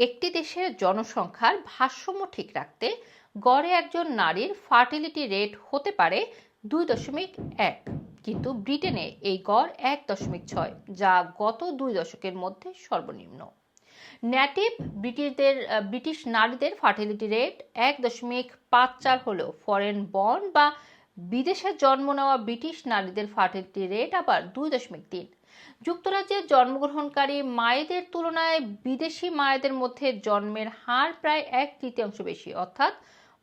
একটি দেশের জনসংখ্যার ভারসাম্য ঠিক রাখতে গড়ে একজন নারীর ফার্টিলিটি রেট হতে পারে দুই দশমিক এক। কিন্তু ব্রিটেনে এই গড় এক দশমিক ছয়, যা গত দুই দশকের মধ্যে সর্বনিম্ন। নেটিভ ব্রিটিশদের, ব্রিটিশ নারীদের ফার্টিলিটি রেট এক দশমিক পাঁচ চার হলেও ফরেন বর্ন বা বিদেশে জন্ম নেওয়া ব্রিটিশ নারীদের ফার্টিলিটি রেট আবার দুই দশমিক তিন। যুক্তরাজ্যে জন্মগ্রহণকারী মায়েদের তুলনায় বিদেশি মায়েদের মধ্যে জন্মের হার প্রায় এক তৃতীয়াংশ বেশি, অর্থাৎ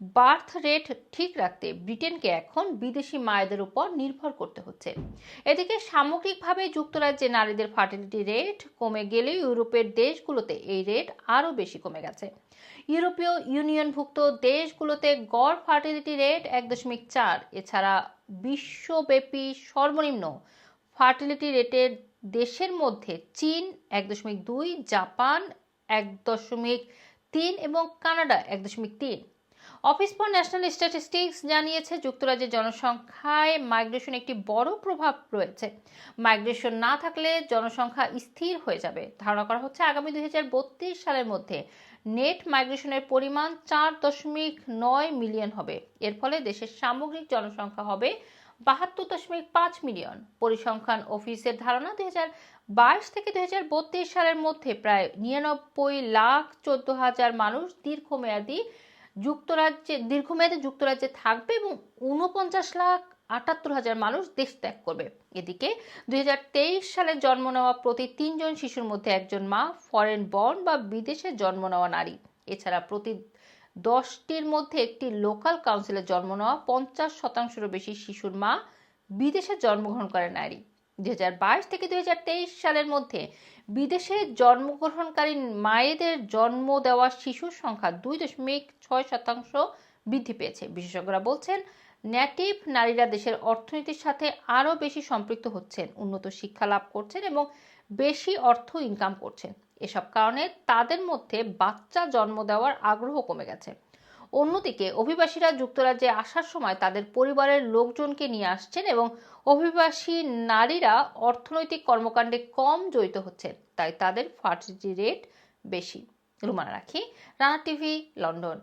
বার্থ রেট ঠিক রাখতে ব্রিটেনকে এখন বিদেশি মায়েদের উপর নির্ভর করতে হচ্ছে। এদিকে সামগ্রিকভাবে যুক্তরাজ্যে নারীদের ফার্টিলিটি রেট কমে গেলেও ইউরোপের দেশগুলোতে এই রেট আরও বেশি কমে গেছে। ইউরোপীয় ইউনিয়নভুক্ত দেশগুলোতে গড় ফার্টিলিটি রেট এক দশমিক চার, এছাড়া বিশ্বব্যাপী সর্বনিম্ন ফার্টিলিটি রেটের দেশের মধ্যে চীন এক দশমিক দুই, জাপান এক দশমিক তিন এবং কানাডা এক দশমিক তিন। অফিস ফর ন্যাশনাল স্ট্যাটিস্টিক্স জানিয়েছে, যুক্তরাজ্যের জনসংখ্যায় মাইগ্রেশন একটি বড় প্রভাব রয়েছে। মাইগ্রেশন না থাকলে জনসংখ্যা স্থির হয়ে যাবে। ধারণা করা হচ্ছে, আগামী দুই সালের মধ্যে নেট মাইগ্রেশনের পরিমাণ চার দশমিক নয় মিলিয়ন হবে। এর ফলে দেশের সামগ্রিক জনসংখ্যা হবে বাহাত্তর দশমিক পাঁচ মিলিয়ন। পরিসংখ্যান অফিসের ধারণা, দুই বাইশ থেকে দুই হাজার বত্রিশ সালের মধ্যে প্রায় নিরানব্বই লাখ চোদ্দ হাজার মানুষ দীর্ঘমেয়াদী যুক্তরাজ্যে, দীর্ঘমেয়াদী যুক্তরাজ্যে থাকবে এবং উনপঞ্চাশ লাখ আটাত্তর হাজার মানুষ দেশ ত্যাগ করবে। এদিকে দু হাজার তেইশ সালে জন্ম নেওয়া প্রতি তিনজন শিশুর মধ্যে একজন মা ফরেন বর্ন বা বিদেশে জন্ম নেওয়া নারী। এছাড়া প্রতি দশটির মধ্যে একটি লোকাল কাউন্সিলে জন্ম নেওয়া পঞ্চাশ শতাংশেরও বেশি শিশুর মা বিদেশে জন্মগ্রহণ করে নারী। দুই থেকে দুই সালের মধ্যে বিদেশে জন্মগ্রহণকারী মায়েদের জন্ম দেওয়া শিশুর সংখ্যা দুই দশমিক ছয় শতাংশ বৃদ্ধি পেয়েছে। বিশেষজ্ঞরা বলছেন নেটিভ নারীরা দেশের অর্থনীতির সাথে আরও বেশি সম্পৃক্ত হচ্ছেন, উন্নত শিক্ষা লাভ করছেন এবং বেশি অর্থ ইনকাম করছেন। এসব কারণে তাদের মধ্যে বাচ্চা জন্ম দেওয়ার আগ্রহ কমে গেছে। অন্যদিকে অভিবাসীরা যুক্তরাজ্যে আসার সময় তাদের পরিবারের লোকজনকে নিয়ে আসছেন এবং অভিবাসী নারীরা অর্থনৈতিক কর্মকাণ্ডে কম জড়িত হচ্ছেন তাই তাদের ফার্টিলিটি রেট বেশি। রুমানা রাখি, রানা টিভি, লন্ডন।